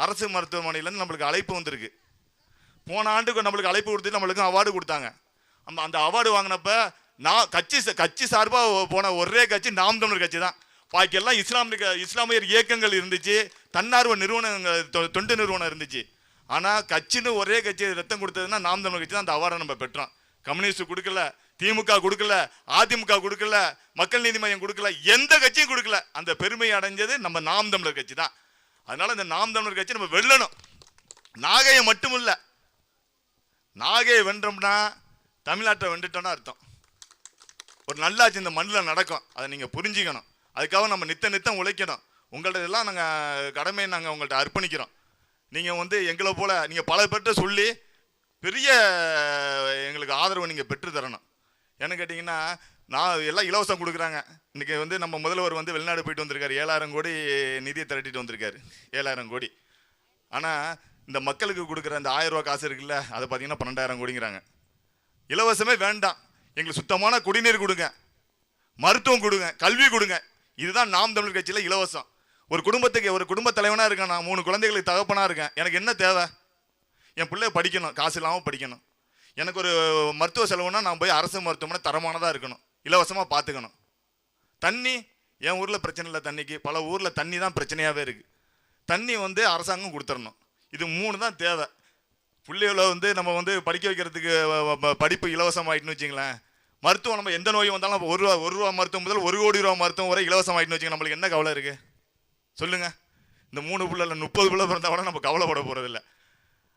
அரசு மருத்துவமனையிலேருந்து நம்மளுக்கு அழைப்பு வந்திருக்கு. போன ஆண்டுக்கு நம்மளுக்கு அழைப்பு கொடுத்து நம்மளுக்கு அவார்டு கொடுத்தாங்க. நம்ம அந்த அவார்டு வாங்கினப்ப நான் கட்சி கட்சி சார்பாக போன ஒரே கட்சி நாம் தமிழர் கட்சி தான். பாக்கியெல்லாம் இஸ்லாமிய இஸ்லாமியர் இயக்கங்கள் இருந்துச்சு. தன்னார்வ நிறுவனங்கள் தொ- தொண்டு நிறுவனம் இருந்துச்சு. ஆனால் கட்சின்னு ஒரே கட்சி ரத்தம் கொடுத்ததுன்னா நாம் தமிழர் கட்சி தான் அந்த அவார்டை நம்ம பெற்றோம். கம்யூனிஸ்ட் கொடுக்கல திமுக கொடுக்கல அதிமுக கொடுக்கல மக்கள் நீதி மையம் கொடுக்கல எந்த கட்சியும் கொடுக்கல. அந்த பெருமை அடைஞ்சது நம்ம நாம் தமிழர் கட்சி தான். அதனால இந்த நாம் தமிழர் கட்சி நம்ம வெல்லணும். நாகையை மட்டும் இல்லை நாகையை வென்றோம்னா தமிழ்நாட்டை வென்றுட்டோம்னா அர்த்தம். ஒரு நல்லாட்சி இந்த மண்ணில் நடக்கும். அதை நீங்கள் புரிஞ்சுக்கணும். அதுக்காக நம்ம நித்த நித்தம் உழைக்கணும். உங்கள்ட்ட எல்லாம் நாங்கள் கடமையை நாங்கள் உங்கள்கிட்ட அர்ப்பணிக்கிறோம். நீங்கள் வந்து எங்களை போல் நீங்கள் பல பேர்கிட்ட சொல்லி பெரிய எங்களுக்கு ஆதரவு நீங்கள் பெற்று தரணும் ஏன்னு கேட்டிங்கன்னா நான் எல்லாம் இலவசம் கொடுக்குறாங்க. இன்றைக்கி வந்து நம்ம முதல்வர் வந்து வெளிநாடு போயிட்டு வந்திருக்காரு. ஏழாயிரம் கோடி நிதியை திரட்டிட்டு வந்திருக்காரு. ஏழாயிரம் கோடி. ஆனால் இந்த மக்களுக்கு கொடுக்குற அந்த ஆயிரம் ரூபா காசு இருக்குல்ல அதை பார்த்தீங்கன்னா பன்னெண்டாயிரம் கோடிங்கிறாங்க. இலவசமே வேண்டாம். எங்களுக்கு சுத்தமான குடிநீர் கொடுங்க. மருத்துவம் கொடுங்க. கல்வி கொடுங்க. இதுதான் நாம் தமிழ் கட்சியில் இலவசம். ஒரு குடும்பத்துக்கு ஒரு குடும்ப தலைவனாக இருக்கேன் நான். மூணு குழந்தைகளுக்கு தகப்பனாக இருக்கேன். எனக்கு என்ன தேவை? என் பிள்ளைய படிக்கணும். காசு இல்லாமல் படிக்கணும். எனக்கு ஒரு மருத்துவ செலவுனா நான் போய் அரசு மருத்துவமனை தரமானதாக இருக்கணும். இலவசமாக பார்த்துக்கணும் தண்ணி என் ஊரில் பிரச்சனை இல்லை தண்ணிக்கு. பல ஊரில் தண்ணி தான் பிரச்சனையாகவே இருக்குது தண்ணி வந்து அரசாங்கம் கொடுத்துடணும். இது மூணு தான் தேவை. பிள்ளைகளை வந்து நம்ம வந்து படிக்க வைக்கிறதுக்கு படிப்பு இலவசமாகிட்டுன்னு வச்சிங்களேன். மருத்துவம் நம்ம எந்த நோய் வந்தாலும் ஒரு ரூபா ஒரு ரூபா மருத்துவம் முதல் ஒரு கோடி ரூபா மருத்துவம் வரை இலவசமாகிட்டுன்னு வச்சுங்க. நம்மளுக்கு என்ன கவலை இருக்குது சொல்லுங்கள் இந்த மூணு பிள்ளை இல்லை முப்பது பிள்ளை பிறந்தா கூட நம்ம கவலைப்பட போறதில்ல.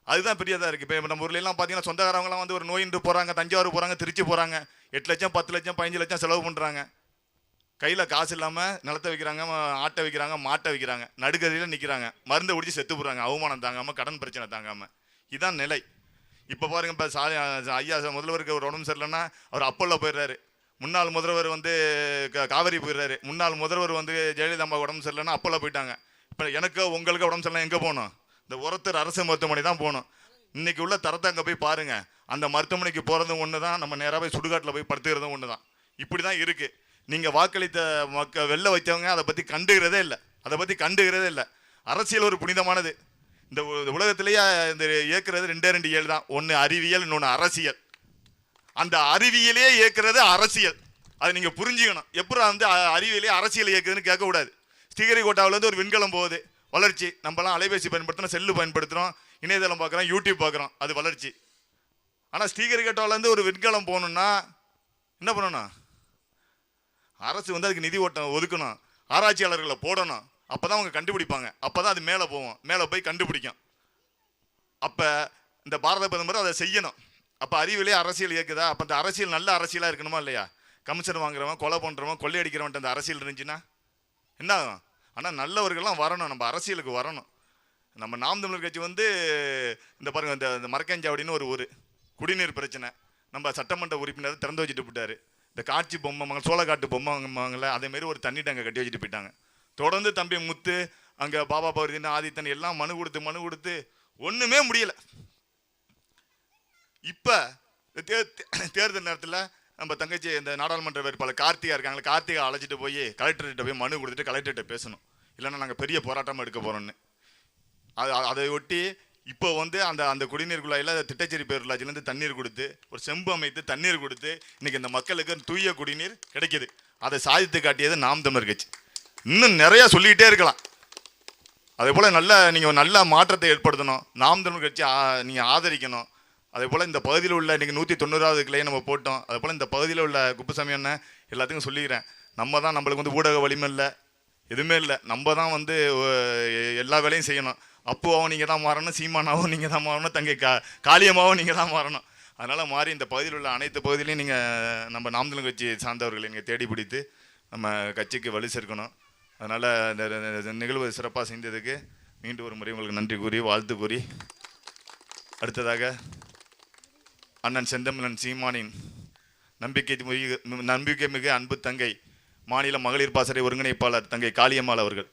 அதுதான் பெரியதாக இருக்குது இப்போ நம்ம ஊர்ல பார்த்தீங்கன்னா சொந்தக்காரவங்களாம் வந்து ஒரு நோயின்று போகிறாங்க தஞ்சாவூர் போகிறாங்க திருச்சி போகிறாங்க எட்டு லட்சம் பத்து லட்சம் பதினஞ்சு லட்சம் செலவு பண்ணுறாங்க கையில் காசு இல்லாமல் நிலத்தை வைக்கிறாங்க ஆட்டை வைக்கிறாங்க மாட்டை வைக்கிறாங்க. நடுக்கதையில் நிற்கிறாங்க மருந்தை குடிச்சு செத்து போடுறாங்க அவமானம் தாங்காமல் கடன் பிரச்சனை தாங்காமல் இதுதான் நிலை. இப்போ பாருங்க இப்போ சா ஐயா முதல்வருக்கு ஒரு உடம்பு சரியில்லைன்னா அவர் அப்பல்ல போயிடுறாரு. முன்னாள் முதல்வர் வந்து க- காவேரி போயிடுறாரு. முன்னாள் முதல்வர் வந்து ஜெயலலிதா அம்மா உடம்பு சரியில்லைன்னா அப்பல்ல போயிட்டாங்க. இப்போ எனக்கு உங்களுக்கு உடம்பு சரியில்லை எங்கே போகணும்? இந்த உரத்தர் அரசு மருத்துவமனை தான் போகணும். இன்னைக்கு உள்ள தரத்தை அங்கே போய் பாருங்க. அந்த மருத்துவமனைக்கு போகிறதும் ஒன்று தான் நம்ம நேராக போய் சுடுகாட்டில் போய் படுத்துக்கிறதும் ஒன்று தான் இப்படி தான் இருக்குது நீங்கள் வாக்களித்த மக்க வெளில வைத்தவங்க அதை பற்றி கண்டுகிறதே இல்லை. அதை பற்றி கண்டுகிறதே இல்லை. அரசியல் ஒரு புனிதமானது. இந்த இந்த உலகத்திலேயே இந்த இயக்குறது ரெண்டே ரெண்டு இயல் தான். ஒன்று அறிவியல் இன்னொன்று அரசியல். அந்த அறிவியலே இயக்குறது அரசியல். அதை நீங்கள் புரிஞ்சுக்கணும். எப்படி வந்து அறிவியலே அரசியல் இயக்குதுன்னு கேட்கக்கூடாது. ஸ்ரீஹரிகோட்டாவிலேருந்து ஒரு விண்கலம் போகுது. வளர்ச்சி. நம்மலாம் அலைபேசி பயன்படுத்துகிறோம் செல்லு பயன்படுத்துகிறோம் இணையதளம் பார்க்குறோம் யூடியூப் பார்க்குறோம். அது வளர்ச்சி. ஆனால் ஸ்ரீஹரிகோட்டாவிலேருந்து ஒரு விண்கலம் போகணுன்னா என்ன பண்ணணும்? அரசு வந்து அதுக்கு நிதி ஓட்டம் ஒதுக்கணும். ஆராய்ச்சியாளர்களை போடணும். அப்போ தான் அவங்க கண்டுபிடிப்பாங்க. அப்போ தான் அது மேலே போகும். மேலே போய் கண்டுபிடிக்கும். அப்போ இந்த பாரத பிரதமர் அதை செய்யணும். அப்போ அறிவிலே அரசியல் இயக்குதா அப்போ அந்த அரசியல் நல்ல அரசியலாக இருக்கணுமா இல்லையா? கமிஷன் வாங்குறவன் கொலை பண்ணுறவன் கொள்ளையடிக்கிறவன்ட்டு அந்த அரசியல் இருந்துச்சுன்னா என்ன ஆகும்? ஆனால் நல்லவர்கள்லாம் வரணும் நம்ம அரசியலுக்கு வரணும். நம்ம நாம் தமிழர் கட்சி வந்து இந்த பாருங்கள் இந்த இந்த மரக்கஞ்சாவடின்னு ஒரு ஊர். குடிநீர் பிரச்சனை. நம்ம சட்டமன்ற உறுப்பினர் திறந்து வச்சுட்டு போயிட்டாரு. இந்த காட்சி பொம்மை மங்க சோளக்காட்டு பொம்மைங்கல்ல அதே மாதிரி ஒரு தண்ணி டேங்கை கட்டி வச்சுட்டு போயிட்டாங்க. தொடர்ந்து தம்பி முத்து அங்கே பாபா பவர்தீன் ஆதித்தன் எல்லாம் மனு கொடுத்து மனு கொடுத்து ஒன்றுமே முடியல. இப்போ தேர்தல் நேரத்தில் நம்ம தங்கச்சி இந்த நாடாளுமன்ற வேட்பாளர் கார்த்திகா இருக்காங்களே கார்த்திகா அழைச்சிட்டு போய் கலெக்டர்கிட்ட போய் மனு கொடுத்துட்டு கலெக்டர்கிட்ட பேசணும். இல்லைன்னா நாங்கள் பெரிய போராட்டமாக எடுக்க போகிறோன்னு அது அதை ஒட்டி இப்போ வந்து அந்த அந்த குடிநீர் குழாயில் திட்டச்சேரி பேரூராட்சிலேருந்து தண்ணீர் கொடுத்து ஒரு செம்பு அமைத்து தண்ணீர் கொடுத்து இன்றைக்கி இந்த மக்களுக்கு தூய குடிநீர் கிடைக்கிது. அதை சாதித்து காட்டியது நாம் தமிழ் கட்சி. இன்னும் நிறையா சொல்லிக்கிட்டே இருக்கலாம். அதே போல் நல்ல நீங்கள் நல்ல மாற்றத்தை ஏற்படுத்தணும். நாம் தமிழ் கட்சி நீங்கள் ஆதரிக்கணும். அதே போல் இந்த பகுதியில் உள்ள இன்றைக்கி நூற்றி தொண்ணூறாவது கிளையை நம்ம போட்டோம். அதே போல் இந்த பகுதியில் உள்ள குப்புசாமி அண்ணன் எல்லாத்துக்கும் சொல்லிக்கிறேன். நம்ம தான் நம்மளுக்கு வந்து ஊடக வலிமை இல்லை எதுவுமே இல்லை. நம்ம தான் வந்து எல்லா வேலையும் செய்யணும். அப்புவாவும் நீங்கள் தான் மாறணும் சீமானாவும் நீங்கள் தான் மாறணும் தங்கை கா காளியம்மாவும் நீங்கள் தான் மாறணும். அதனால் மாறி இந்த பகுதியில் உள்ள அனைத்து பகுதியிலையும் நீங்கள் நம்ம நாமதலும் கட்சி சார்ந்தவர்களை நீங்கள் தேடி பிடித்து நம்ம கட்சிக்கு வலு சேர்க்கணும். அதனால் இந்த இந்த நிகழ்வு சிறப்பாக செஞ்சதுக்கு மீண்டும் ஒரு முறை உங்களுக்கு நன்றி கூறி வாழ்த்து கூறி அடுத்ததாக அண்ணன் செந்தமிழன் சீமானின் நம்பிக்கை மிகு நம்பிக்கை மிகு அன்பு தங்கை மாநில மகளிர் பாசறை ஒருங்கிணைப்பாளர் தங்கை காளியம்மாள் அவர்கள்.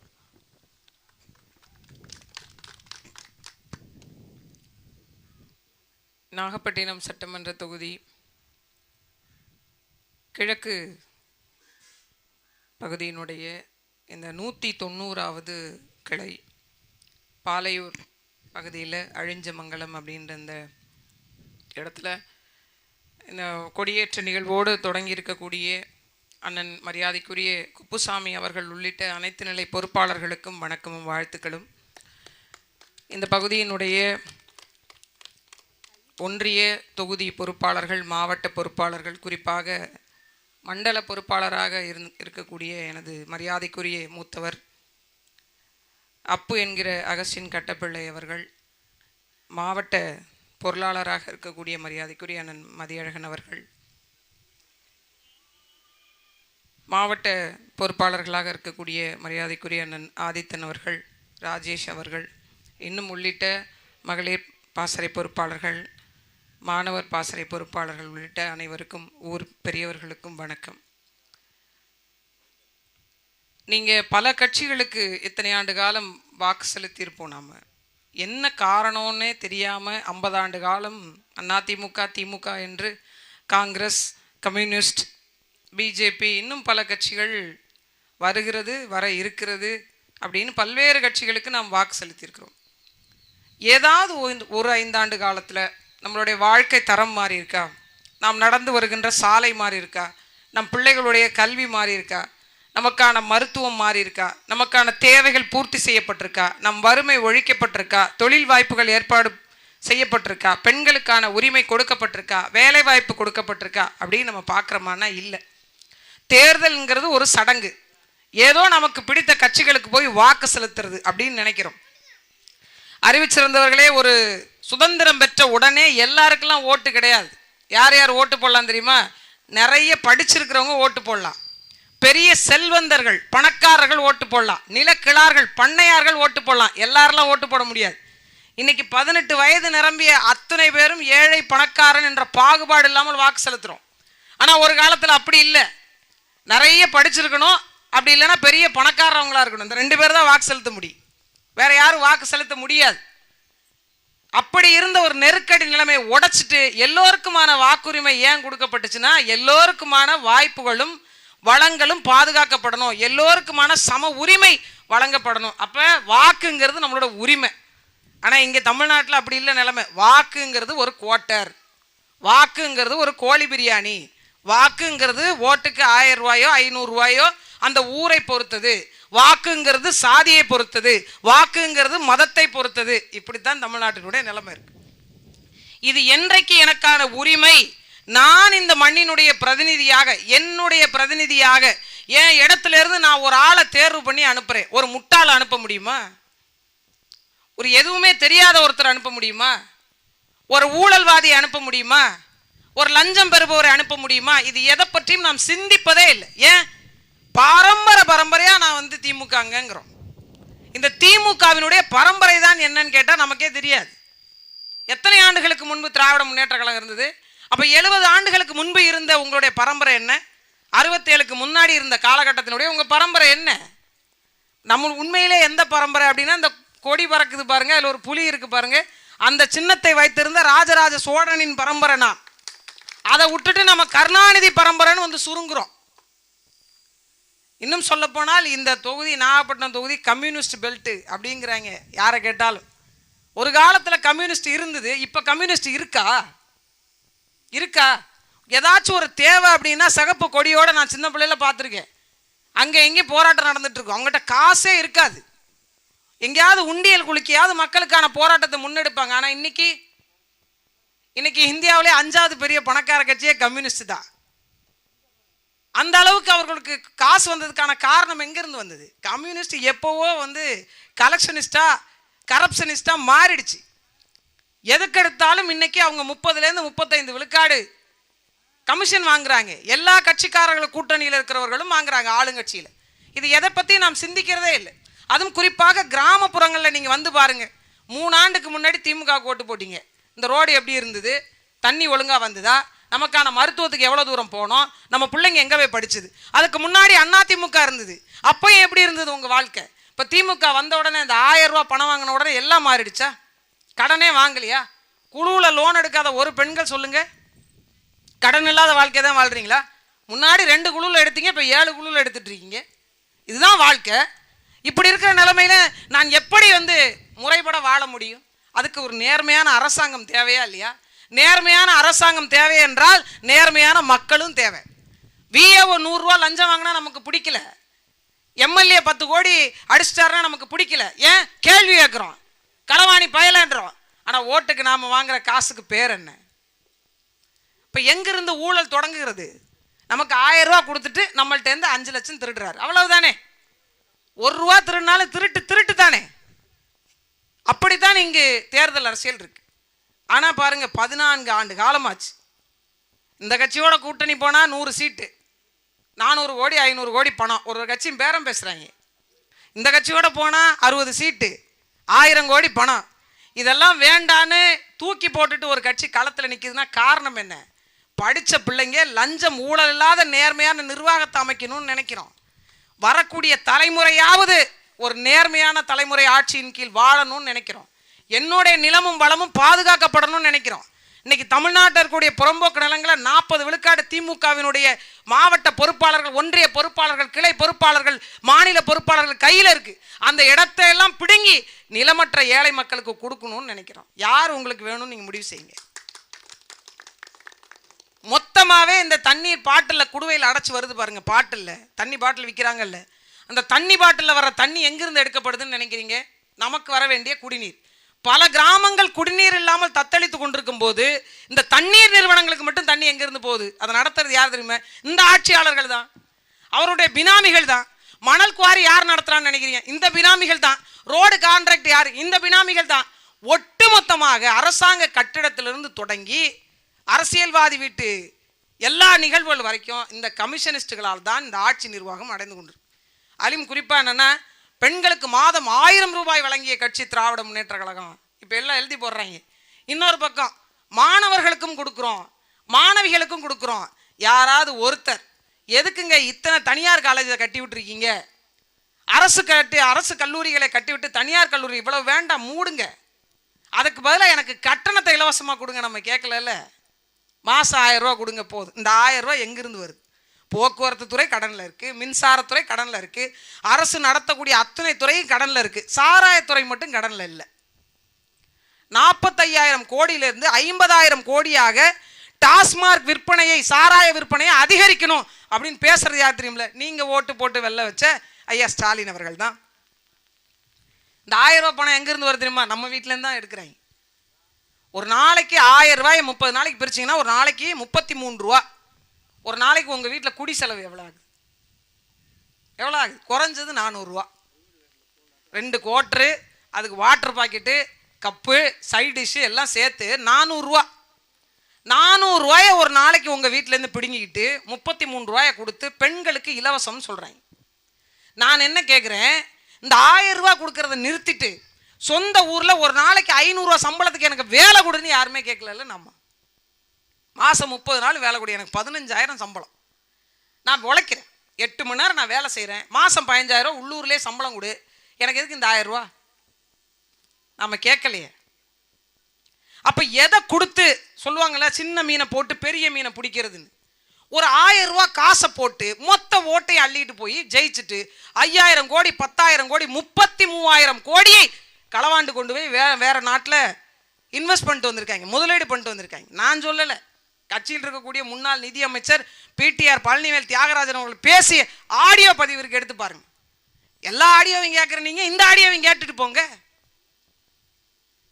நாகப்பட்டினம் சட்டமன்ற தொகுதி கிழக்கு பகுதியினுடைய இந்த நூற்றி தொண்ணூறாவது கிளை பாலையூர் பகுதியில் அழிஞ்சமங்கலம் அப்படின்ற இந்த இடத்துல இந்த கொடியேற்ற நிகழ்வோடு தொடங்கி இருக்கக்கூடிய அண்ணன் மரியாதைக்குரிய குப்புசாமி அவர்கள் உள்ளிட்ட அனைத்து நிலை பொறுப்பாளர்களுக்கும் வணக்கமும் வாழ்த்துக்களும். இந்த பகுதியினுடைய ஒன்றிய தொகுதி பொறுப்பாளர்கள் மாவட்ட பொறுப்பாளர்கள் குறிப்பாக மண்டல பொறுப்பாளராக இருந் இருக்கக்கூடிய எனது மரியாதைக்குரிய மூத்தவர் அப்பு என்கிற அகஸ்டின் கட்டப்பிள்ளை அவர்கள் மாவட்ட பொருளாளராக இருக்கக்கூடிய மரியாதைக்குரிய அண்ணன் மதியழகன் அவர்கள் மாவட்ட பொறுப்பாளர்களாக இருக்கக்கூடிய மரியாதைக்குரிய அண்ணன் ஆதித்தன் அவர்கள் ராஜேஷ் அவர்கள் இன்னும் உள்ளிட்ட மகளிர் பாசறை பொறுப்பாளர்கள் மாணவர் பாசறை பொறுப்பாளர்கள் உள்ளிட்ட அனைவருக்கும் ஊர் பெரியவர்களுக்கும் வணக்கம். நீங்கள் பல கட்சிகளுக்கு இத்தனை ஆண்டு காலம் வாக்கு செலுத்தியிருப்போம் நாம். என்ன காரணம்னே தெரியாமல் ஐம்பது ஆண்டு காலம் அதிமுக திமுக என்று காங்கிரஸ் கம்யூனிஸ்ட் பிஜேபி இன்னும் பல கட்சிகள் வருகிறது வர இருக்கிறது அப்படின்னு பல்வேறு கட்சிகளுக்கு நாம் வாக்கு செலுத்தியிருக்கிறோம். ஏதாவது ஒரு- ஒரு ஐந்தாண்டு காலத்தில் நம்மளுடைய வாழ்க்கை தரம் மாறி இருக்கா? நாம் நடந்து வருகின்ற சாலை மாறி இருக்கா? நம் பிள்ளைகளுடைய கல்வி மாறி இருக்கா? நமக்கான மருத்துவம் மாறி இருக்கா நமக்கான தேவைகள் பூர்த்தி செய்யப்பட்டிருக்கா? நம் வறுமை ஒழிக்கப்பட்டிருக்கா? தொழில் வாய்ப்புகள் ஏற்பாடு செய்யப்பட்டிருக்கா? பெண்களுக்கான உரிமை கொடுக்கப்பட்டிருக்கா? வேலை வாய்ப்பு கொடுக்கப்பட்டிருக்கா? அப்படின்னு நம்ம பார்க்குறோமானா இல்லை. தேர்தல்ங்கிறது ஒரு சடங்கு. ஏதோ நமக்கு பிடித்த கட்சிகளுக்கு போய் வாக்கு செலுத்துறது அப்படின்னு நினைக்கிறோம். அறிவிச்சிருந்தவர்களே ஒரு சுதந்திரம் பெற்ற உடனே எல்லாருக்கெல்லாம் ஓட்டு கிடையாது. யார் யார் ஓட்டு போடலாம் தெரியுமா? நிறைய படிச்சிருக்கிறவங்க ஓட்டு போடலாம். பெரிய செல்வந்தர்கள் பணக்காரர்கள் ஓட்டு போடலாம். நிலக்கிழார்கள் பண்ணையார்கள் ஓட்டு போடலாம். எல்லாரெல்லாம் ஓட்டு போட முடியாது. இன்னைக்கு பதினெட்டு வயது நிரம்பிய அத்தனை பேரும் ஏழை பணக்காரன் என்ற பாகுபாடு இல்லாமல் வாக்கு செலுத்துறோம். ஆனால் ஒரு காலத்தில் அப்படி இல்லை. நிறைய படிச்சிருக்கணும். அப்படி இல்லைன்னா பெரிய பணக்காரவங்களாக இருக்கணும். இந்த ரெண்டு பேர் தான் வாக்கு செலுத்த முடியும். வேற யாரும் வாக்கு செலுத்த முடியாது. அப்படி இருந்த ஒரு நெருக்கடி நிலைமையை உடைச்சிட்டு எல்லோருக்குமான வாக்குரிமை ஏன் கொடுக்கப்பட்டுச்சுன்னா எல்லோருக்குமான வாய்ப்புகளும் வளங்களும் பாதுகாக்கப்படணும். எல்லோருக்குமான சம உரிமை வழங்கப்படணும். அப்போ வாக்குங்கிறது நம்மளோட உரிமை. ஆனால் இங்கே தமிழ்நாட்டில் அப்படி இல்லை நிலைமை. வாக்குங்கிறது ஒரு குவார்ட்டர் வாக்குங்கிறது ஒரு கோழி பிரியாணி. வாக்குங்கிறது ஓட்டுக்கு ஆயிரம் ரூபாயோ ஐநூறுரூவாயோ அந்த ஊரை பொறுத்தது. வாக்குங்கிறது சாதியை பொறுத்தது. வாக்குங்கிறது மதத்தை பொறுத்தது. இப்படித்தான் தமிழ்நாட்டினுடைய நிலைமை இருக்கு. இது என்றைக்கு எனக்கான உரிமை? நான் இந்த மண்ணினுடைய பிரதிநிதியாக என்னுடைய பிரதிநிதியாக என் இடத்துல இருந்து நான் ஒரு ஆளை தேர்வு பண்ணி அனுப்புகிறேன் ஒரு முட்டாளை அனுப்ப முடியுமா? ஒரு எதுவுமே தெரியாத ஒருத்தர் அனுப்ப முடியுமா? ஒரு ஊழல்வாதியை அனுப்ப முடியுமா? ஒரு லஞ்சம் பெறுபவரை அனுப்ப முடியுமா? இது எதை பற்றியும் நாம் சிந்திப்பதே இல்லை. ஏன்? பாரம்பர பரம்பரையாக நான் வந்து திமுகங்கிறோம் இந்த திமுகவினுடைய பரம்பரை தான் என்னன்னு கேட்டால் நமக்கே தெரியாது. எத்தனை ஆண்டுகளுக்கு முன்பு திராவிட முன்னேற்ற கழகம் இருந்தது? அப்போ எழுபது ஆண்டுகளுக்கு முன்பு இருந்த உங்களுடைய பரம்பரை என்ன? அறுபத்தேழுக்கு முன்னாடி இருந்த காலகட்டத்தினுடைய உங்கள் பரம்பரை என்ன? நம்ம உண்மையிலே எந்த பரம்பரை அப்படின்னா இந்த கொடி பறக்குது பாருங்க அதில் ஒரு புலி இருக்கு பாருங்க. அந்த சின்னத்தை வைத்திருந்த ராஜராஜ சோழனின் பரம்பரை நான். அதை விட்டுட்டு நம்ம கருணாநிதி பரம்பரைன்னு வந்து சுருங்குறோம். இன்னும் சொல்லப்போனால் இந்த தொகுதி நாகப்பட்டினம் தொகுதி கம்யூனிஸ்ட் பெல்ட்டு அப்படிங்கிறாங்க. யாரை கேட்டாலும். ஒரு காலத்தில் கம்யூனிஸ்ட் இருந்தது இப்போ கம்யூனிஸ்ட் இருக்கா? இருக்கா? ஏதாச்சும் ஒரு தேவை அப்படின்னா சிகப்பு கொடியோடு நான் சின்ன பிள்ளையில பார்த்துருக்கேன். அங்கே எங்கேயும் போராட்டம் நடந்துட்டுருக்கோம் அவங்ககிட்ட காசே இருக்காது. எங்கேயாவது உண்டியல் குலுக்கியாவது மக்களுக்கான போராட்டத்தை முன்னெடுப்பாங்க. ஆனால் இன்னைக்கு இன்றைக்கி இந்தியாவிலே அஞ்சாவது பெரிய பணக்கார கட்சியே கம்யூனிஸ்ட் தான். அந்த அளவுக்கு அவர்களுக்கு காசு வந்ததுக்கான காரணம் எங்கேருந்து வந்தது? கம்யூனிஸ்ட் எப்போவோ வந்து கலெக்ஷனிஸ்டாக கரப்ஷனிஸ்டாக மாறிடுச்சு. எதுக்கெடுத்தாலும் இன்னைக்கு அவங்க முப்பதுலேருந்து முப்பத்தைந்து விழுக்காடு கமிஷன் வாங்குறாங்க. எல்லா கட்சிக்காரர்கள் கூட்டணியில் இருக்கிறவர்களும் வாங்குறாங்க ஆளுங்கட்சியில். இது எதை பற்றி நாம் சிந்திக்கிறதே இல்லை. அதுவும் குறிப்பாக கிராமப்புறங்களில் நீங்கள் வந்து பாருங்கள் மூணு ஆண்டுக்கு முன்னாடி திமுக கோட்டு ஓட்டு இந்த ரோடு எப்படி இருந்தது? தண்ணி ஒழுங்காக வந்ததா? நமக்கான மருத்துவத்துக்கு எவ்வளோ தூரம் போனோம்? நம்ம பிள்ளைங்க எங்கே போய் படிச்சுது? அதுக்கு முன்னாடி அண்ணா திமுக இருந்தது அப்போயும் எப்படி இருந்தது உங்கள் வாழ்க்கை? இப்போ திமுக வந்த உடனே இந்த ஆயிரம் ரூபா பணம் வாங்கின உடனே எல்லாம் மாறிடுச்சா? கடனே வாங்கலையா? குழுவில் லோன் எடுக்காத ஒரு பெண்கள் சொல்லுங்கள் கடன் இல்லாத வாழ்க்கை தான் வாழ்கிறீங்களா முன்னாடி ரெண்டு குழுவில் எடுத்தீங்க இப்போ ஏழு குழுவில் எடுத்துகிட்டு இருக்கீங்க இதுதான் வாழ்க்கை. இப்படி இருக்கிற நிலைமையில நான் எப்படி வந்து முறைப்பட வாழ முடியும்? அதுக்கு ஒரு நேர்மையான அரசாங்கம் தேவையா இல்லையா? நேர்மையான அரசாங்கம் தேவை என்றால் நேர்மையான மக்களும் தேவை. விஏஓ நூறுரூவா லஞ்சம் வாங்கினா நமக்கு பிடிக்கல. எம்எல்ஏ பத்து கோடி அடிச்சிட்டாருன்னா நமக்கு பிடிக்கல. ஏன்? கேள்வி கேட்குறோம். களவாணி பயலன்றோம் ஆனால் ஓட்டுக்கு நாம் வாங்குற காசுக்கு பேர் என்ன? இப்போ எங்கிருந்து ஊழல் தொடங்குகிறது? நமக்கு ஆயிரம் ரூபா கொடுத்துட்டு நம்மள்ட்ட இருந்து அஞ்சு லட்சம் திருடுறாரு. அவ்வளவுதானே? ஒரு ரூபா திருடினாலும் திருட்டு திருட்டு தானே அப்படித்தான் இங்கு தேர்தல் அரசியல் இருக்கு. ஆனால் பாருங்க பதினான்கு ஆண்டு காலமாச்சு. இந்த கட்சியோட கூட்டணி போனால் நூறு சீட்டு. நானூறு கோடி ஐநூறு கோடி பணம். ஒரு ஒரு கட்சியும் பேரம் பேசுகிறாங்க இந்த கட்சியோட போனால் அறுபது சீட்டு. ஆயிரம் கோடி பணம். இதெல்லாம் வேண்டான்னு தூக்கி போட்டுட்டு ஒரு கட்சி களத்தில் நிற்கிதுன்னா காரணம் என்ன? படித்த பிள்ளைங்க லஞ்சம் ஊழல் இல்லாத நேர்மையான நிர்வாகத்தை அமைக்கணும்னு நினைக்கிறோம். வரக்கூடிய தலைமுறையாவது ஒரு நேர்மையான தலைமுறை ஆட்சியின் கீழ் வாழணும்னு நினைக்கிறோம். என்னுடைய நிலமும் வளமும் பாதுகாக்கப்படணும்னு நினைக்கிறோம். இன்னைக்கு தமிழ்நாட்டில் இருக்கக்கூடிய புறம்போக்கு நிலங்களை நாற்பது விழுக்காடு திமுகவினுடைய மாவட்ட பொறுப்பாளர்கள் ஒன்றிய பொறுப்பாளர்கள் கிளை பொறுப்பாளர்கள் மாநில பொறுப்பாளர்கள் கையில் இருக்கு. அந்த இடத்தை எல்லாம் பிடுங்கி நிலமற்ற ஏழை மக்களுக்கு கொடுக்கணும்னு நினைக்கிறோம். யார் உங்களுக்கு வேணும்னு நீங்கள் முடிவு செய்யுங்க. மொத்தமாகவே இந்த தண்ணீர் பாட்டில் குடுவையில் அடைச்சி வருது பாருங்க பாட்டில் தண்ணி பாட்டில் விற்கிறாங்கல்ல அந்த தண்ணி பாட்டிலில் வர தண்ணி எங்கிருந்து எடுக்கப்படுதுன்னு நினைக்கிறீங்க? நமக்கு வர வேண்டிய குடிநீர். பல கிராமங்கள் குடிநீர் இல்லாமல் தத்தளித்து கொண்டிருக்கும் போது இந்த தண்ணீர் நிறுவனங்களுக்கு மட்டும் தண்ணி எங்கேருந்து போகுது? அதை நடத்துறது யார் தெரியுமா? இந்த ஆட்சியாளர்கள் தான். அவருடைய பினாமிகள் தான். மணல் குவாரி யார் நடத்துறான்னு நினைக்கிறீங்க? இந்த பினாமிகள் தான். ரோடு கான்ட்ராக்ட் யார்? இந்த பினாமிகள் தான். ஒட்டுமொத்தமாக அரசாங்க கட்டிடத்திலிருந்து தொடங்கி அரசியல்வாதி வீட்டு எல்லா நிகழ்வுகள் வரைக்கும் இந்த கமிஷனிஸ்டுகளால் தான் இந்த ஆட்சி நிர்வாகம் அடைந்து கொண்டிருக்கு. அதிலும் குறிப்பாக என்னென்னா பெண்களுக்கு மாதம் ஆயிரம் ரூபாய் வழங்கிய கட்சி திராவிட முன்னேற்ற கழகம். இப்போ எல்லாம் எழுதி போடுறாங்க. இன்னொரு பக்கம் மாணவர்களுக்கும் கொடுக்குறோம். மாணவிகளுக்கும் கொடுக்குறோம். யாராவது ஒருத்தர் எதுக்குங்க இத்தனை தனியார் காலேஜை கட்டி விட்டுருக்கீங்க? அரசு கட்டி அரசு கல்லூரிகளை கட்டிவிட்டு தனியார் கல்லூரி இவ்வளோ வேண்டாம் மூடுங்க. அதுக்கு பதிலாக எனக்கு கட்டணத்தை இலவசமாக கொடுங்க நம்ம கேட்கலல்ல. மாதம் ஆயிரம் ரூபா கொடுங்க போதும். இந்த ஆயிரம் ரூபா எங்கிருந்து வருது? போக்குவரத்து துறை கடனில் இருக்குது மின்சாரத்துறை கடனில் இருக்குது அரசு நடத்தக்கூடிய அத்தனை துறையும் கடனில் இருக்குது சாராயத்துறை மட்டும் கடனில் இல்லை. நாற்பத்தையாயிரம் கோடியிலிருந்து ஐம்பதாயிரம் கோடியாக டாஸ்மார்க் விற்பனையை சாராய விற்பனையை அதிகரிக்கணும் அப்படின்னு பேசுறது யார் தெரியுமில்ல? நீங்கள் ஓட்டு போட்டு வெளில வச்ச ஐயா ஸ்டாலின் அவர்கள் தான். இந்த ஆயிரம் ரூபாய் பணம் எங்கேருந்து வருது தெரியுமா? நம்ம வீட்டிலேருந்து தான் எடுக்கிறாங்க. ஒரு நாளைக்கு ஆயிரம் ரூபாய் முப்பது நாளைக்கு பிரிச்சிங்கன்னா ஒரு நாளைக்கு முப்பத்தி மூணு ரூபா. ஒரு நாளைக்கு உங்கள் வீட்டில் குடி செலவு எவ்வளோ ஆகுது? எவ்வளோ ஆகுது? குறைஞ்சது நானூறுரூவா ரெண்டு கோட்ரு அதுக்கு water packet cup side dish எல்லாம் சேர்த்து நானூறுரூவா நானூறுரூவாய ஒரு நாளைக்கு உங்கள் வீட்டிலேருந்து பிடுங்கிக்கிட்டு முப்பத்தி மூணு ரூபாயை கொடுத்து பெண்களுக்கு இலவசம்னு சொல்கிறாங்க நான் என்ன கேட்குறேன் இந்த ஆயிரம் ரூபா கொடுக்கறத நிறுத்திட்டு சொந்த ஊரில் ஒரு நாளைக்கு ஐநூறுரூவா சம்பளத்துக்கு எனக்கு வேலை கொடுன்னு யாருமே கேட்கல நம்ம. மாதம் முப்பது நாள் வேலை கூட. எனக்கு பதினஞ்சாயிரம் சம்பளம். நான் உழைக்கிறேன். எட்டு மணி நேரம் நான் வேலை செய்கிறேன் மாதம் பதினஞ்சாயிரம் உள்ளூர்லேயே சம்பளம் கொடு. எனக்கு எதுக்கு இந்த ஆயிரரூவா நம்ம கேட்கலையே. அப்போ எதை கொடுத்து சொல்லுவாங்கள சின்ன மீனை போட்டு பெரிய மீனை பிடிக்கிறதுன்னு. ஒரு ஆயிரம் ரூபா காசை போட்டு மொத்த ஓட்டையை அள்ளிட்டு போய் ஜெயிச்சுட்டு ஐயாயிரம் கோடி பத்தாயிரம் கோடி முப்பத்தி மூவாயிரம் கோடியை களவாண்டு கொண்டு போய் வே வேறு நாட்டில் இன்வெஸ்ட் பண்ணிட்டு வந்திருக்காங்க. முதலீடு பண்ணிட்டு வந்திருக்காங்க. நான் சொல்லலை. கட்சியில் இருக்கக்கூடிய முன்னாள் நிதியமைச்சர் பிடிஆர் பழனிவேல் தியாகராஜன் அவர்கள் பேசிய ஆடியோ பதிவிற்கு எடுத்து பாருங்க. எல்லா ஆடியோவையும் கேட்குற நீங்க இந்த ஆடியோவையும் கேட்டுட்டு போங்க.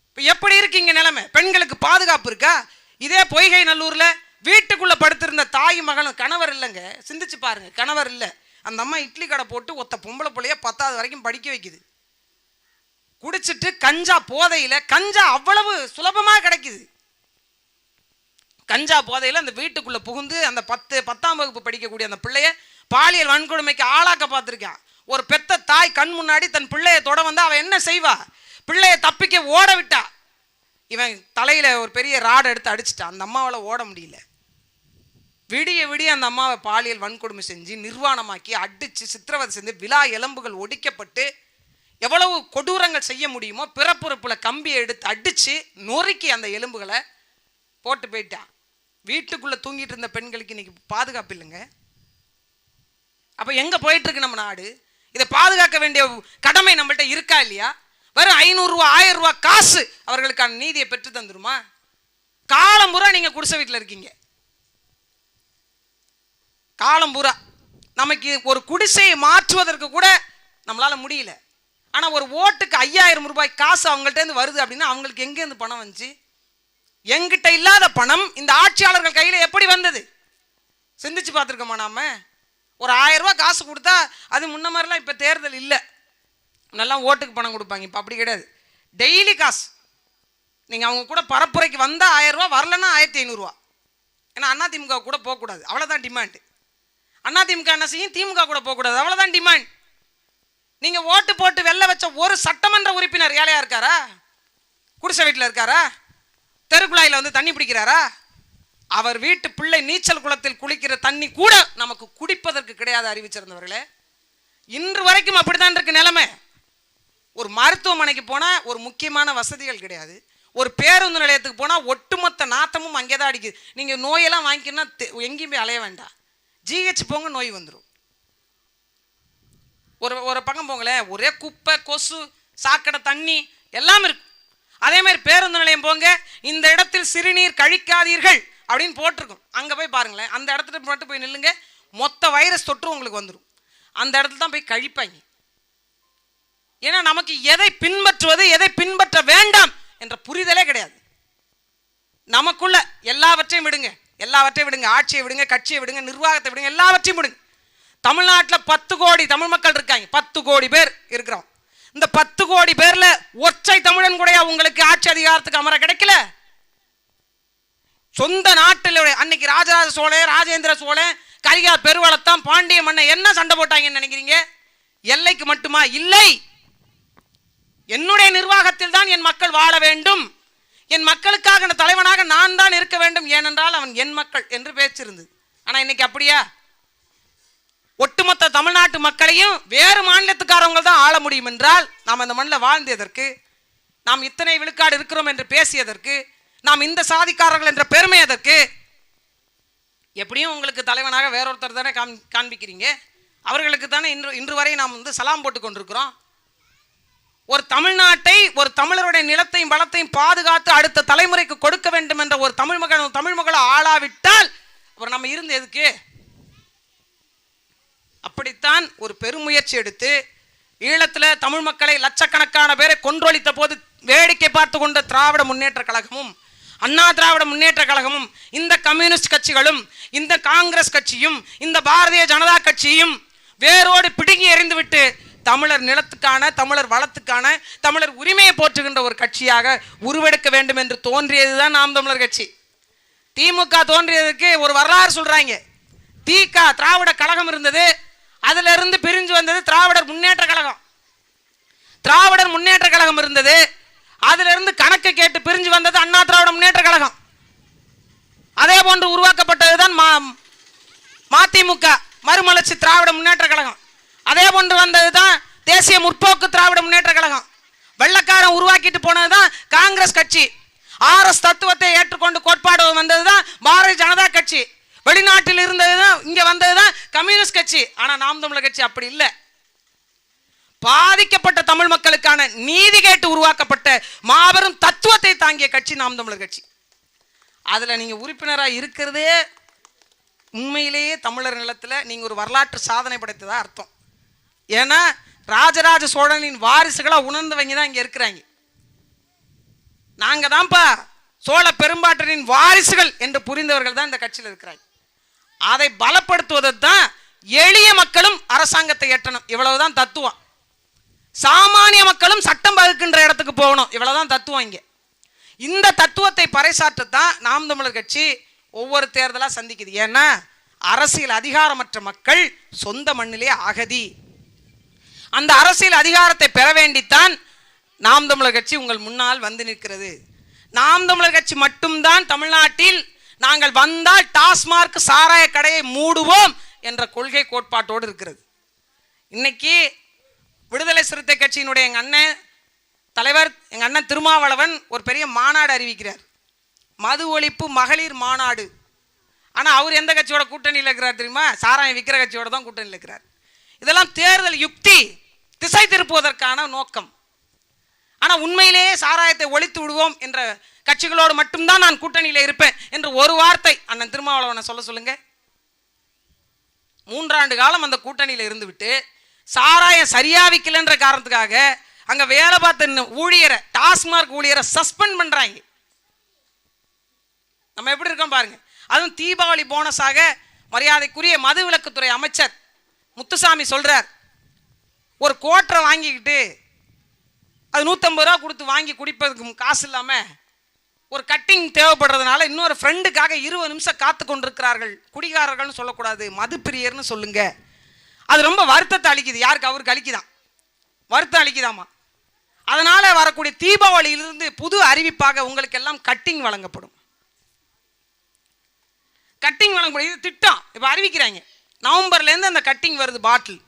இப்போ எப்படி இருக்கீங்க நிலைமை? பெண்களுக்கு பாதுகாப்பு இருக்கா? இதே பொய்கை நல்லூரில் வீட்டுக்குள்ளே படுத்திருந்த தாய் மகனும் கணவர் இல்லைங்க. சிந்திச்சு பாருங்க கணவர் இல்லை. அந்த அம்மா இட்லி கடை போட்டு ஒத்த பொம்பளை பிள்ளைய பத்தாவது வரைக்கும் படிக்க வைக்குது. குடிச்சிட்டு கஞ்சா போதையில் கஞ்சா அவ்வளவு சுலபமாக கிடைக்குது. கஞ்சா போதையில் அந்த வீட்டுக்குள்ளே புகுந்து அந்த பத்து பத்தாம் வகுப்பு படிக்கக்கூடிய அந்த பிள்ளைய பாலியல் வன்கொடுமைக்கு ஆளாக்க பார்த்துருக்கான். ஒரு பெத்த தாய் கண் முன்னாடி தன் பிள்ளைய தொட வந்தால் அவன் என்ன செய்வா? பிள்ளையை தப்பிக்க ஓட விட்டா. இவன் தலையில் ஒரு பெரிய ராடு எடுத்து அடிச்சிட்டான் அந்த அம்மாவால் ஓட முடியல. விடிய விடிய அந்த அம்மாவை பாலியல் வன்கொடுமை செஞ்சு நிர்வாணமாக்கி அடித்து சித்திரவதை செஞ்சு விழா எலும்புகள் ஒடிக்கப்பட்டு எவ்வளவு கொடூரங்கள் செய்ய முடியுமோ பிறப்புறுப்பில் கம்பியை எடுத்து அடித்து நொறுக்கி அந்த எலும்புகளை போட்டு போயிட்டான். வீட்டுக்குள்ளே தூங்கிட்டு இருந்த பெண்களுக்கு இன்னைக்கு பாதுகாப்பு இல்லைங்க. அப்போ எங்கே போயிட்டுருக்கு நம்ம நாடு? இதை பாதுகாக்க வேண்டிய கடமை நம்மள்கிட்ட இருக்கா இல்லையா? வெறும் ஐநூறுரூவா ஆயிரம் ரூபா காசு அவர்களுக்கான நீதியை பெற்று தந்துருமா? காலம் பூரா நீங்கள் குடிசை வீட்டில் இருக்கீங்க. காலம் பூரா. நமக்கு ஒரு குடிசையை மாற்றுவதற்கு கூட நம்மளால் முடியல. ஆனால் ஒரு ஓட்டுக்கு ஐயாயிரம் ரூபாய் காசு அவங்கள்ட்டேருந்து வருது அப்படின்னா அவங்களுக்கு எங்கேருந்து பணம் வந்துச்சு? எங்கிட்ட இல்லாத பணம் இந்த ஆட்சியாளர்கள் கையில் எப்படி வந்தது? சிந்திச்சு பார்த்துருக்கோமா நாம? ஒரு ஆயிரம் காசு கொடுத்தா அது முன்ன மாதிரிலாம் இப்போ தேர்தல் இல்லை. நல்லா ஓட்டுக்கு பணம் கொடுப்பாங்க இப்போ அப்படி கிடையாது. டெய்லி காசு. நீங்கள் அவங்க கூட பரப்புரைக்கு வந்தால் ஆயிரம் ரூபாய் வரலன்னா ஆயிரத்தி ஐநூறுரூவா ஏன்னா அண்ணா திமுக கூட போகக்கூடாது அவ்வளோதான் டிமாண்டு திமுக என்ன செய்யும்? திமுக கூட போகக்கூடாது அவ்வளோதான் டிமாண்ட் நீங்கள் ஓட்டு போட்டு வெளில வச்ச ஒரு சட்டமன்ற உறுப்பினர் ஏழையாக இருக்காரா? குடிசை வீட்டில் இருக்காரா? தெருக்குழாயில் வந்து தண்ணி பிடிக்கிறாரா? அவர் வீட்டு பிள்ளை நீச்சல் குளத்தில் குளிக்கிற தண்ணி கூட நமக்கு குடிப்பதற்கு கிடையாது அறிவிச்சிருந்தவர்களே. இன்று வரைக்கும் அப்படித்தான் இருக்கு நிலைமை. ஒரு மருத்துவமனைக்கு போனால் ஒரு முக்கியமான வசதிகள் கிடையாது. ஒரு பேருந்து நிலையத்துக்கு போனால் ஒட்டுமொத்த நாத்தமும் அங்கே தான் அடிக்குது. நீங்கள் நோயெல்லாம் வாங்கிக்கணும்னா தெ- எங்கேயும் போய் அலைய வேண்டாம். ஜிஹெச் போங்க நோய் வந்துடும் ஒரு ஒரு பக்கம் போங்களேன். ஒரே குப்பை கொசு சாக்கடை தண்ணி எல்லாம் இருக்கு. அதே மாதிரி பேருந்து நிலையம் போங்க. இந்த இடத்தில் சிறுநீர் கழிக்காதீர்கள் அப்படின்னு போட்டிருக்கும். அங்கே போய் பாருங்களேன். அந்த இடத்துல மட்டும் போய் நில்லுங்க. மொத்த வைரஸ் தொற்று உங்களுக்கு வந்துடும் அந்த இடத்துல தான் போய் கழிப்பாங்க. ஏன்னா நமக்கு எதை பின்பற்றுவது எதை பின்பற்ற வேண்டாம் என்ற புரிதலே கிடையாது. நமக்குள்ள எல்லாவற்றையும் விடுங்க. எல்லாவற்றையும் விடுங்க. ஆட்சியை விடுங்க கட்சியை விடுங்க நிர்வாகத்தை விடுங்க எல்லாவற்றையும் விடுங்க. தமிழ்நாட்டில் பத்து கோடி தமிழ் மக்கள் இருக்காங்க. பத்து கோடி பேர் இருக்கிறோம். இந்த பத்து கோடி பேர்ல ஒற்றை தமிழன் கூட உங்களுக்கு ஆட்சி அதிகாரத்துக்கு அமர கிடைக்கல? சொந்த நாட்டில் அன்னைக்கு ராஜராஜ சோழன் ராஜேந்திர சோழன் கரிகால் பெருவளத்தான் பாண்டிய மன்னன் என்ன சண்டை போட்டாங்கன்னு நினைக்கிறீங்க? எல்லைக்கு மட்டுமா? இல்லை. என்னுடைய நிர்வாகத்தில் தான் என் மக்கள் வாழ வேண்டும். என் மக்களுக்காக தலைவனாக நான் தான் இருக்க வேண்டும். ஏனென்றால் அவன் என் மக்கள் என்று பேச்சிருந்தது. ஆனால் இன்னைக்கு அப்படியா? ஒட்டுமொத்த தமிழ்நாட்டு மக்களையும் வேறு மாநிலத்துக்காரவங்க தான் ஆள முடியும் என்றால் நாம் அந்த மண்ணில் வாழ்ந்ததற்கு நாம் இத்தனை விழுக்காடு இருக்கிறோம் என்று பேசியதற்கு நாம் இந்த சாதிக்காரர்கள் என்ற பெருமை அதற்கு எப்படியும் உங்களுக்கு தலைவனாக வேறொருத்தர் தானே காம் காண்பிக்கிறீங்க. அவர்களுக்கு தானே இன்று இன்று வரை நாம் வந்து சலாம் போட்டு கொண்டிருக்கிறோம். ஒரு தமிழ்நாட்டை ஒரு தமிழருடைய நிலத்தையும் வளத்தையும் பாதுகாத்து அடுத்த தலைமுறைக்கு கொடுக்க வேண்டும் என்ற ஒரு தமிழ் மகன் தமிழ் மகளை ஆளாவிட்டால் அப்புறம் நம்ம இருந்து எதுக்கு? அப்படித்தான் ஒரு பெருமுயற்சி எடுத்து ஈழத்தில் தமிழ் மக்களை லட்சக்கணக்கான பேரை கொன்றொழித்த போது வேடிக்கை பார்த்து கொண்ட திராவிட முன்னேற்ற கழகமும் அண்ணா திராவிட முன்னேற்ற கழகமும் இந்த கம்யூனிஸ்ட் கட்சிகளும் இந்த காங்கிரஸ் கட்சியும் இந்த பாரதிய ஜனதா கட்சியும் வேரோடு பிடுங்கி எறிந்துவிட்டு தமிழர் நிலத்துக்கான தமிழர் வளத்துக்கான தமிழர் உரிமையை போற்றுகின்ற ஒரு கட்சியாக உருவெடுக்க வேண்டும் என்று தோன்றியது தான் நாம் தமிழர் கட்சி. திமுக தோன்றியதுக்கு ஒரு வரலாறு சொல்கிறாங்க திக திராவிட கழகம் இருந்தது. அதுல இருந்து பிரிஞ்சு வந்தது திராவிடர் முன்னேற்ற கழகம். திராவிடர் முன்னேற்ற கழகம் இருந்தது. அதுல இருந்து கணக்கு கேட்டு பிரிஞ்சு வந்தது அண்ணா திராவிட முன்னேற்ற கழகம். அதே போன்று உருவாக்கப்பட்டதுதான் மா மதிமுக மறுமலர்ச்சி திராவிட முன்னேற்ற கழகம். அதே போன்று வந்ததுதான் தேசிய முற்போக்கு திராவிட முன்னேற்ற கழகம். வெள்ளக்காரன் உருவாக்கிட்டு போனதுதான் காங்கிரஸ் கட்சி. ஆர்எஸ் தத்துவத்தை ஏற்றுக்கொண்டு கோட்பாடு வந்ததுதான் பாரதிய ஜனதா கட்சி. வெளிநாட்டில் இருந்ததுதான் இங்க வந்ததுதான் கம்யூனிஸ்ட் கட்சி. ஆனா நாம் தமிழர் கட்சி அப்படி இல்லை. பாதிக்கப்பட்ட தமிழ் மக்களுக்கான நீதி கேட்டு உருவாக்கப்பட்ட மாபெரும் தத்துவத்தை தாங்கிய கட்சி நாம் தமிழர் கட்சி. அதுல நீங்க உறுப்பினரா இருக்கிறதே உண்மையிலேயே தமிழர் நிலத்துல நீங்க ஒரு வரலாற்று சாதனை படைத்ததா அர்த்தம். ஏன்னா ராஜராஜ சோழனின் வாரிசுகளா உணர்ந்தவங்க தான் இங்க இருக்கிறாங்க. நாங்க தான்ப்பா சோழ பெரும்பாட்டனின் வாரிசுகள் என்று புரிந்தவர்கள் தான் இந்த கட்சியில் இருக்கிறாங்க. அதை பலப்படுத்துவது தான் எளிய மக்களும் அரசாங்கத்தை எட்டணும். இவ்வளவுதான் தத்துவம். சாமானிய மக்களும் சட்டம் வகுக்கின்ற இடத்துக்கு போகணும். இவ்வளவுதான் தத்துவம் இங்கே. இந்த தத்துவத்தை பறைசாற்றத்தான் நாம் தமிழர் கட்சி ஒவ்வொரு தேர்தலாக சந்திக்குது. ஏன்னா அரசியல் அதிகாரமற்ற மக்கள் சொந்த மண்ணிலே அகதி. அந்த அரசியல் அதிகாரத்தை பெற வேண்டித்தான் நாம் தமிழர் கட்சி உங்கள் முன்னால் வந்து நிற்கிறது. நாம் தமிழர் கட்சி மட்டும்தான் தமிழ்நாட்டில் நாங்கள் வந்தால் டாஸ்மார்க் சாராய கடையை மூடுவோம் என்ற கொள்கை கோட்பாட்டோடு இருக்கிறது. இன்னைக்கு விடுதலை சிறுத்தை கட்சியினுடைய எங்கள் அண்ணன் தலைவர் எங்கள் அண்ணன் திருமாவளவன் ஒரு பெரிய மாநாடு அறிவிக்கிறார். மது ஒழிப்பு மகளிர் மாநாடு. ஆனால் அவர் எந்த கட்சியோட கூட்டணியில் இருக்கிறார் தெரியுமா? சாராயம் விற்கிற கட்சியோட தான் கூட்டணியில் இருக்கிறார். இதெல்லாம் தேர்தல் யுக்தி திசை திருப்புவதற்கான நோக்கம். ஆனால் உண்மையிலேயே சாராயத்தை ஒழித்து விடுவோம் என்ற கட்சிகளோடு மட்டும்தான் நான் கூட்டணியில் இருப்பேன் என்று ஒரு வார்த்தை அண்ணன் திருமாவளவனை சொல்ல சொல்லுங்க. மூன்றாண்டு காலம் அந்த கூட்டணியில் இருந்துவிட்டு சாராயம் சரியா விற்கலன்ற காரணத்துக்காக அங்க வேலை பார்த்த ஊழியரை டாஸ்மார்க் ஊழியரை சஸ்பெண்ட் பண்றாங்க. நம்ம எப்படி இருக்கோம் பாருங்க. அதுவும் தீபாவளி போனஸாக மரியாதைக்குரிய மதுவிலக்குத்துறை அமைச்சர் முத்துசாமி சொல்றார். ஒரு கோட்டரை வாங்கிக்கிட்டு அது நூற்றம்பது ரூபா கொடுத்து வாங்கி குடிப்பதுக்கு காசு இல்லாமல் ஒரு கட்டிங் தேவைப்படுறதுனால இன்னொரு ஃப்ரெண்டுக்காக இருபது நிமிஷம் காத்து கொண்டிருக்கிறார்கள். குடிகாரர்கள்னு சொல்லக்கூடாது மது பிரியர்னு சொல்லுங்க. அது ரொம்ப வருத்தத்தை அளிக்குது. யாருக்கு? அவருக்கு அளிக்குதான். வருத்தம் அளிக்குதாமா? அதனால் வரக்கூடிய தீபாவளியிலிருந்து புது அறிவிப்பாக உங்களுக்கு எல்லாம் கட்டிங் வழங்கப்படும். கட்டிங் வழங்கப்படும். இது திட்டம். இப்போ அறிவிக்கிறாங்க. நவம்பர்லேருந்து அந்த கட்டிங் வருது பாட்டில்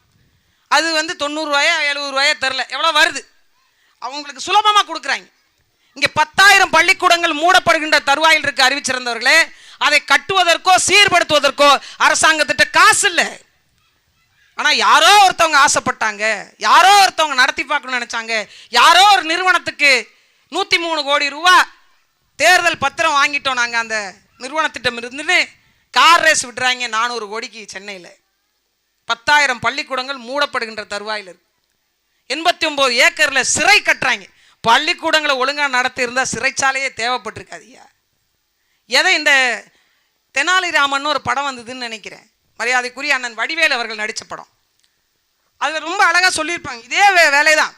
அது வந்து தொண்ணூறுரூவாயா எழுபது ரூபாயா தெரில எவ்வளோ வருது? அவங்களுக்கு சுலபமாக கொடுக்குறாங்க. இங்கே பத்தாயிரம் பள்ளிக்கூடங்கள் மூடப்படுகின்ற தருவாயில் இருக்க அறிவிச்சிருந்தவர்களே அதை கட்டுவதற்கோ சீர்படுத்துவதற்கோ அரசாங்கத்திட்ட காசு இல்லை. ஆனால் யாரோ ஒருத்தவங்க ஆசைப்பட்டாங்க. யாரோ ஒருத்தவங்க நடத்தி பார்க்கணும்னு நினச்சாங்க. யாரோ ஒரு நிறுவனத்துக்கு நூற்றி மூணு கோடி ரூபா தேர்தல் பத்திரம் வாங்கிட்டோம் நாங்கள் அந்த நிறுவனத்திட்டம் இருந்துன்னு கார் ரேஸ் விட்டுறாங்க நானூறு கோடிக்கு சென்னையில். பத்தாயிரம் பள்ளிக்கூடங்கள் மூடப்படுகின்ற தருவாயில் இருக்கு. எண்பத்தி ஒம்பது ஏக்கரில் சிறை கட்டுறாங்க. பள்ளிக்கூடங்களை ஒழுங்காக நடத்தி இருந்தால் சிறைச்சாலையே தேவைப்பட்டிருக்காது ஐயா. எதை இந்த தெனாலிராமன் ஒரு படம் வந்ததுன்னு நினைக்கிறேன். மரியாதைக்குரிய அண்ணன் வடிவேல் அவர்கள் நடித்த படம். அதில் ரொம்ப அழகாக சொல்லியிருப்பாங்க. இதே வே வேலை தான்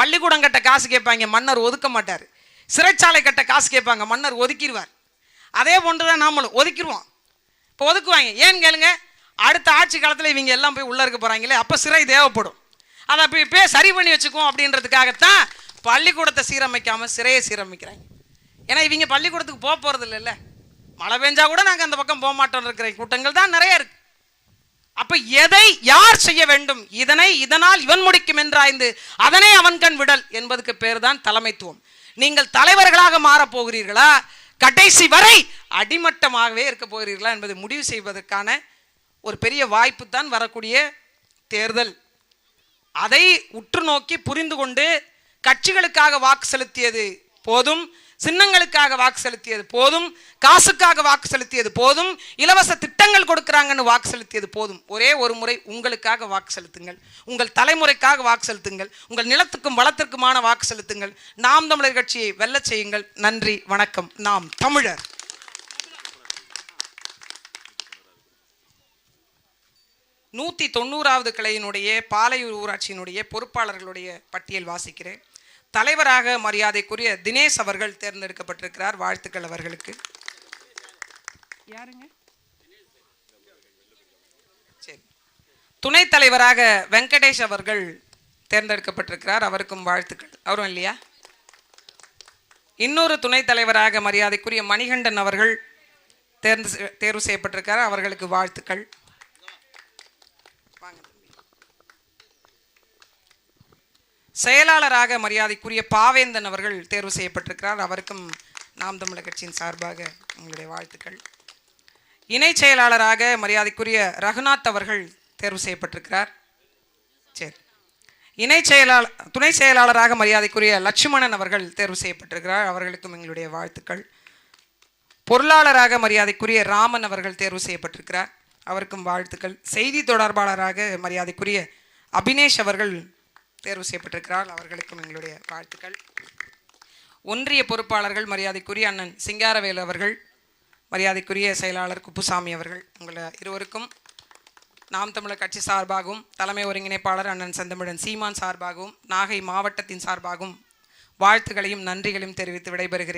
பள்ளிக்கூடம் கட்ட காசு கேட்பாங்க மன்னர் ஒதுக்க மாட்டார். சிறைச்சாலை கட்ட காசு கேட்பாங்க மன்னர் ஒதுக்கிடுவார் அதே போன்று தான் நாமளும் ஒதுக்கிடுவோம் இப்போ ஒதுக்குவாங்க. ஏன்னு கேளுங்க அடுத்த ஆட்சி காலத்தில் இவங்க எல்லாம் போய் உள்ளே இருக்க போகிறாங்களே அப்போ சிறை தேவைப்படும். அதை அப்போ இப்போயே சரி பண்ணி வச்சுக்குவோம் அப்படின்றதுக்காகத்தான் பள்ளிக்கூடத்தை சீரமைக்காமல் சிறையை சீரமைக்கிறாங்க. ஏன்னா இவங்க பள்ளிக்கூடத்துக்கு போக போகிறது இல்லைல்ல மழை பெஞ்சா கூட நாங்கள் அந்த பக்கம் போக மாட்டோம் இருக்கிற கூட்டங்கள் தான் நிறைய இருக்கு. அப்ப எதை யார் செய்ய வேண்டும்? இதனை இதனால் இவன் முடிக்கும் என்றாய்ந்து அதனை அவன் கண் விடல் என்பதுக்கு பேர் தான் தலைமைத்துவம். நீங்கள் தலைவர்களாக மாறப் போகிறீர்களா? கடைசி வரை அடிமட்டமாகவே இருக்க போகிறீர்களா என்பதை முடிவு செய்வதற்கான ஒரு பெரிய வாய்ப்பு தான் வரக்கூடிய தேர்தல். அதை உற்று நோக்கி புரிந்து கொண்டு கட்சிகளுக்காக வாக்கு செலுத்தியது போதும் சின்னங்களுக்காக வாக்கு செலுத்தியது போதும் காசுக்காக வாக்கு செலுத்தியது போதும் இலவச திட்டங்கள் கொடுக்குறாங்கன்னு வாக்கு செலுத்தியது போதும். ஒரே ஒரு முறை உங்களுக்காக வாக்கு செலுத்துங்கள் உங்கள் தலைமுறைக்காக வாக்கு செலுத்துங்கள் உங்கள் நிலத்துக்கும் வளத்திற்குமான வாக்கு செலுத்துங்கள். நாம் தமிழர் கட்சியை வெல்லச் செய்யுங்கள். நன்றி வணக்கம். நாம் தமிழர். நூற்றி தொண்ணூறாவது கிளையினுடைய பாலையூர் ஊராட்சியினுடைய பொறுப்பாளர்களுடைய பட்டியல் வாசிக்கிறேன். தலைவராக மரியாதைக்குரிய தினேஷ் அவர்கள் தேர்ந்தெடுக்கப்பட்டிருக்கிறார். வாழ்த்துக்கள் அவர்களுக்கு. யாருங்க? சரி. துணைத் தலைவராக வெங்கடேஷ் அவர்கள் தேர்ந்தெடுக்கப்பட்டிருக்கிறார். அவருக்கும் வாழ்த்துக்கள். அவரும் இல்லையா? இன்னொரு துணைத் தலைவராக மரியாதைக்குரிய மணிகண்டன் அவர்கள் தேர்ந்து தேர்வு செய்யப்பட்டிருக்கிறார். அவர்களுக்கு வாழ்த்துக்கள் வாங்க தம்பி. செயலாளராக மரியாதைக்குரிய பாவேந்தன் அவர்கள் தேர்வு செய்யப்பட்டிருக்கிறார். அவருக்கும் நாம் தமிழர் கட்சியின் சார்பாக உங்களுடைய வாழ்த்துக்கள். இணை செயலாளராக மரியாதைக்குரிய ரகுநாத் அவர்கள் தேர்வு செய்யப்பட்டிருக்கிறார். சரி. இணை செயலாளர் துணை செயலாளராக மரியாதைக்குரிய லட்சுமணன் அவர்கள் தேர்வு செய்யப்பட்டிருக்கிறார். அவர்களுக்கும் எங்களுடைய வாழ்த்துக்கள். பொருளாளராக மரியாதைக்குரிய ராமன் அவர்கள் தேர்வு செய்யப்பட்டிருக்கிறார். அவருக்கும் வாழ்த்துக்கள். செய்தி தொடர்பாளராக மரியாதைக்குரிய அபினேஷ் அவர்கள் தேர்வு செய்யப்பட்டிருக்கிறார். அவர்களுக்கும் எங்களுடைய வாழ்த்துக்கள். ஒன்றிய பொறுப்பாளர்கள் மரியாதைக்குரிய அண்ணன் சிங்காரவேலு அவர்கள் மரியாதைக்குரிய செயலாளர் குப்புசாமி அவர்கள் உங்களை இருவருக்கும் நாம் தமிழர் கட்சி சார்பாகவும் தலைமை ஒருங்கிணைப்பாளர் அண்ணன் செந்தமிழன் சீமான் சார்பாகவும் நாகை மாவட்டத்தின் சார்பாகவும் வாழ்த்துக்களையும் நன்றிகளையும் தெரிவித்து விடைபெறுகிறேன்.